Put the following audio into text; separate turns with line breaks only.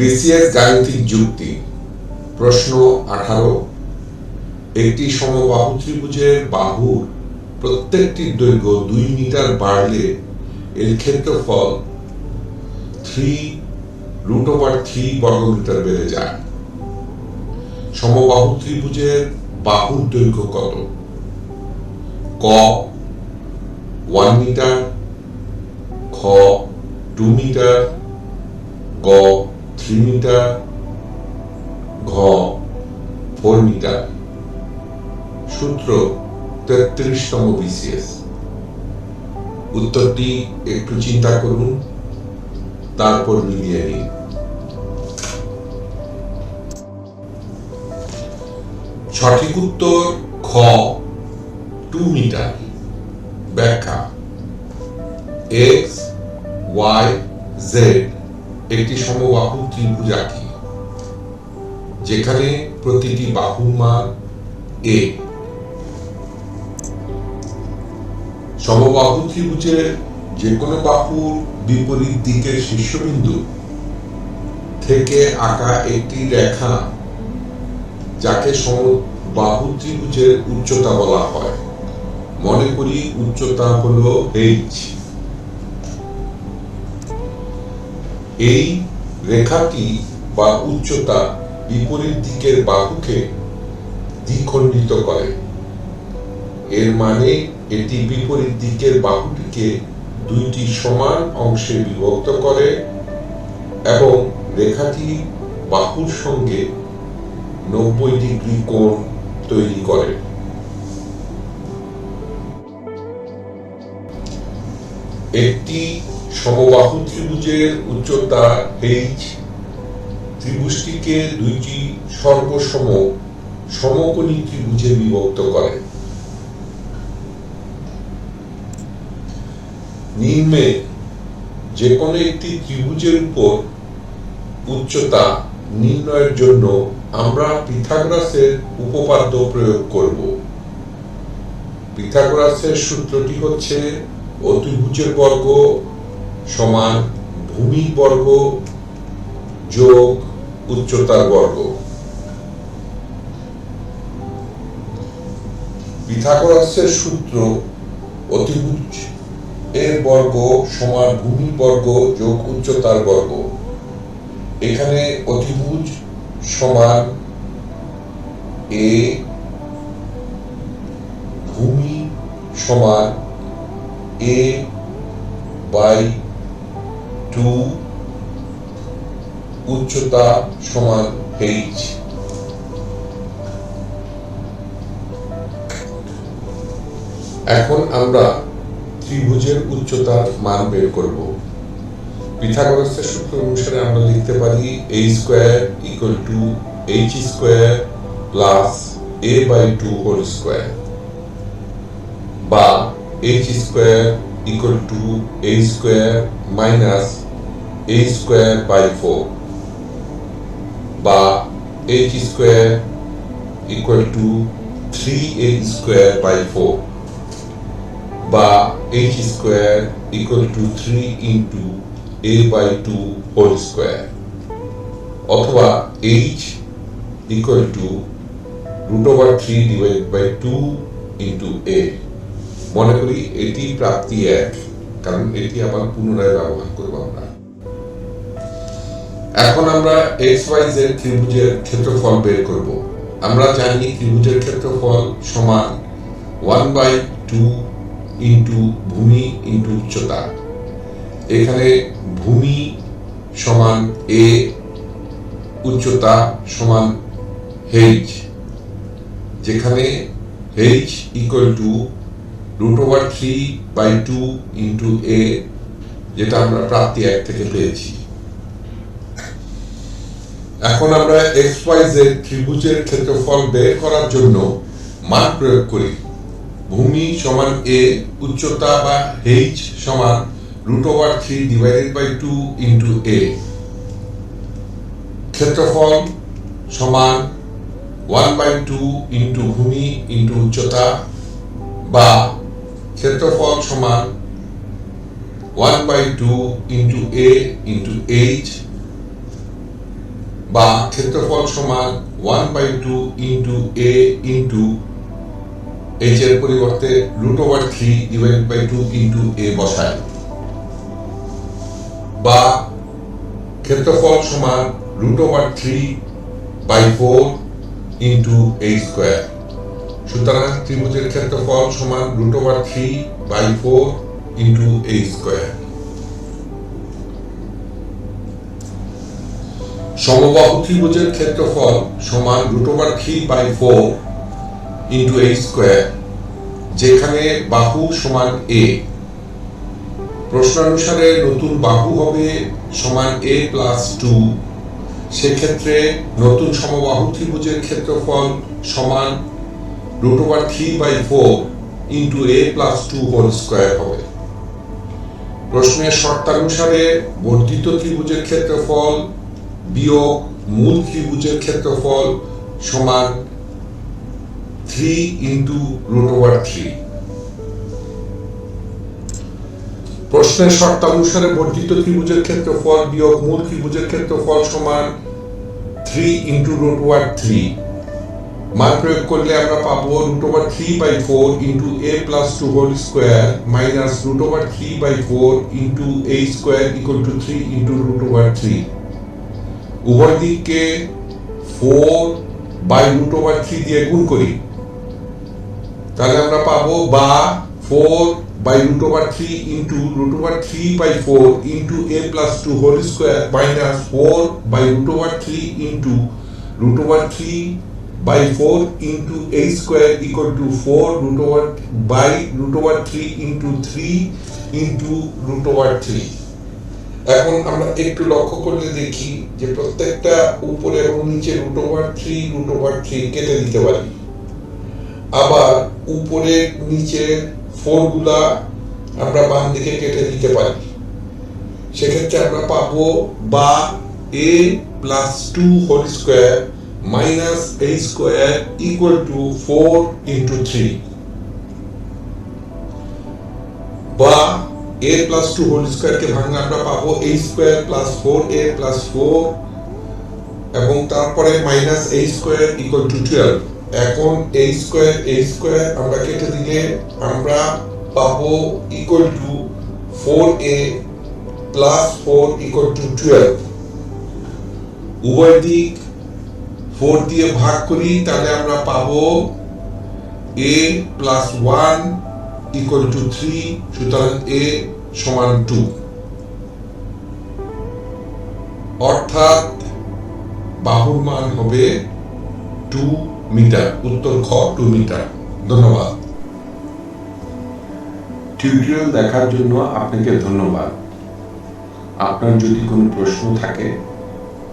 BCS গাণিতিক যুক্তি। প্রশ্ন আঠারো। একটি সমবাহু ত্রিভুজের বাহুর প্রত্যেকটির দৈর্ঘ্য দুই মিটার বাড়লে এর ক্ষেত্রফল থ্রি রুট ওভার থ্রি বর্গমিটার বেড়ে যায়। সমবাহু ত্রিভুজের বাহুর দৈর্ঘ্য কত? ক ওয়ান মিটার খ টু মিটার গ মিটার ঘ ফোর মিটার সূত্র তেত্রিশতম বিসিএস। উত্তরটি একটু চিন্তা করুন, তারপর মিলিয়ে নিন। সঠিক উত্তর খ টু মিটার। ব্যাখ্যা, এক্স, ওয়াই, জেড। একটি সমবাহু ত্রিভুজ আঁকি যেখানে প্রতিটি বাহুর মান এ সমবাহু ত্রিভুজের যে কোনো বাহুর বিপরীত দিকের শীর্ষবিন্দু থেকে আঁকা একটি রেখা, যাকে সমবাহু ত্রিভুজের উচ্চতা বলা হয়। মনে করি উচ্চতা হলো এইচ এই রেখাটি বা উচ্চতা বিপরীত দিকের বাহুকে দ্বিখণ্ডিত করে। এর মানে এটি বিপরীত দিকের বাহুটিকে দুইটি সমান অংশে বিভক্ত করে এবং রেখাটি বাহুর সঙ্গে নব্বই ডিগ্রি কোণ তৈরি করে। একটি সমবাহু ত্রিভুজের উচ্চতা এইচ ত্রিভুজটিকে দুইটি সর্বসম সমকোণী ত্রিভুজে বিভক্ত করে। নিম্নে যে কোনো একটি ত্রিভুজের উপর উচ্চতা নির্ণয়ের জন্য আমরা পিথাগোরাসের উপপাদ্য প্রয়োগ করব। পিথাগোরাসের সূত্রটি হচ্ছে অতিভুজের বর্গ সমান ভূমি বর্গ যোগ উচ্চতার বর্গ। পিথাগোরাসের সূত্র অতিভুজ এর বর্গ সমান ভূমি বর্গ যোগ উচ্চতার বর্গ। এখানে অতিভুজ সমান এ ভূমি সমান এ বাই টু উচ্চতা সমান এইচ এখন আমরা ত্রিভুজের উচ্চতার মান বের করব। পিথাগোরাসের সূত্র অনুসারে আমরা লিখতে পারি a square equal to H square plus A by two whole square বা H square equal to a square minus a square by four বা H square equal to three A square by four বা H square equal to three into A by two whole square অথবা H equal to root over three divide by two into A মনে করি এটি প্রাপ্তি এক, কারণ এটি আবার পুনরায় ব্যবহার করব আমরা। এখন আমরা এক্স ওয়াই জেড ত্রিভুজের ক্ষেত্রফল বের করব। আমরা জানি ত্রিভুজের ক্ষেত্রফল সমান ওয়ান বাই টু ইন্টু ভূমি ইন্টু উচ্চতা। এখানে ভূমি সমান এ উচ্চতা সমান এইচ যেখানে H equal to root over three by two into A যেটা আমরা প্রাপ্তি এক থেকে পেয়েছি। এখন আমরা এক্স ওয়াই জেড ত্রিভুজের ক্ষেত্রফল বের করার জন্য মান প্রয়োগ করি। ভূমি সমান এ উচ্চতা বা এইচ সমান root over three divided by two into A ক্ষেত্রফল সমান ওয়ান বাই টু ইন্টু ভূমি ইন্টু উচ্চতা বা ক্ষেত্রফল সমান one by two into A into H বা ক্ষেত্রফল সমান one by two into A into H এর পরিবর্তে root over three divide by two into A বসায়। বা ক্ষেত্রফল সমান root over three by four into H square সুতরাং ত্রিভুজের ক্ষেত্রফল সমান root over three by four into A square সমবাহু ত্রিভুজের ক্ষেত্রফল সমান root over three by four into A square যেখানে বাহু সমান এ প্রশ্নানুসারে নতুন বাহু হবে সমান এ প্লাস টু সেক্ষেত্রে নতুন সমবাহু ত্রিভুজের ক্ষেত্রফল সমান root over three by four into A plus two whole square হবে। প্রশ্নের শর্তানুসারে বর্ধিত ত্রিভুজের ক্ষেত্রফল বিয়োগ মূল ত্রিভুজের ক্ষেত্রফল সমান three into root over three প্রশ্নের শর্তানুসারে বর্ধিত ত্রিভুজের ক্ষেত্রফল বিয়োগ মূল ত্রিভুজের ক্ষেত্রফল সমান three into root over three মান প্রয়োগ করলে আমরা পাবো root over three by four into A plus two whole square minus root over three by four into A square equal to three into root over three উভয় দিককে four by root over three দিয়ে গুণ করি। তাহলে আমরা পাবো বা four by root over three into root over three by four into A plus two whole square minus four by root over three into root over three by four into A square equal to four root over by root over three into three into root over three এখন আমরা একটু লক্ষ্য করলে দেখি যে প্রত্যেকটা উপরে এবং নিচে root over three root over three কেটে দিতে পারি। আবার উপরে, নিচে ফোরগুলা আমরা বাম দিকে কেটে দিতে পারি। সেক্ষেত্রে আমরা পাবো বা A plus two whole square minus A square equal to four into three বা এ প্লাস টু হোল স্কোয়ারকে ভাঙলে আমরা পাবো A square plus four A plus four এবং তারপরে minus A square equal to twelve এখন এ স্কোয়ার এ স্কোয়ার আমরা কেটে দিলে আমরা পাবো equal to four A plus four equal to twelve উভয় দিক ফোর দিয়ে ভাগ করি, তাহলে আমরা পাবো A plus one equal to three সুতরাং এ সমান টু অর্থাৎ বাহুর মান হবে টু মিটার উত্তর খ টু মিটার ধন্যবাদ।
টিউটোরিয়াল দেখার জন্য আপনাকে ধন্যবাদ। আপনার যদি কোনো প্রশ্ন থাকে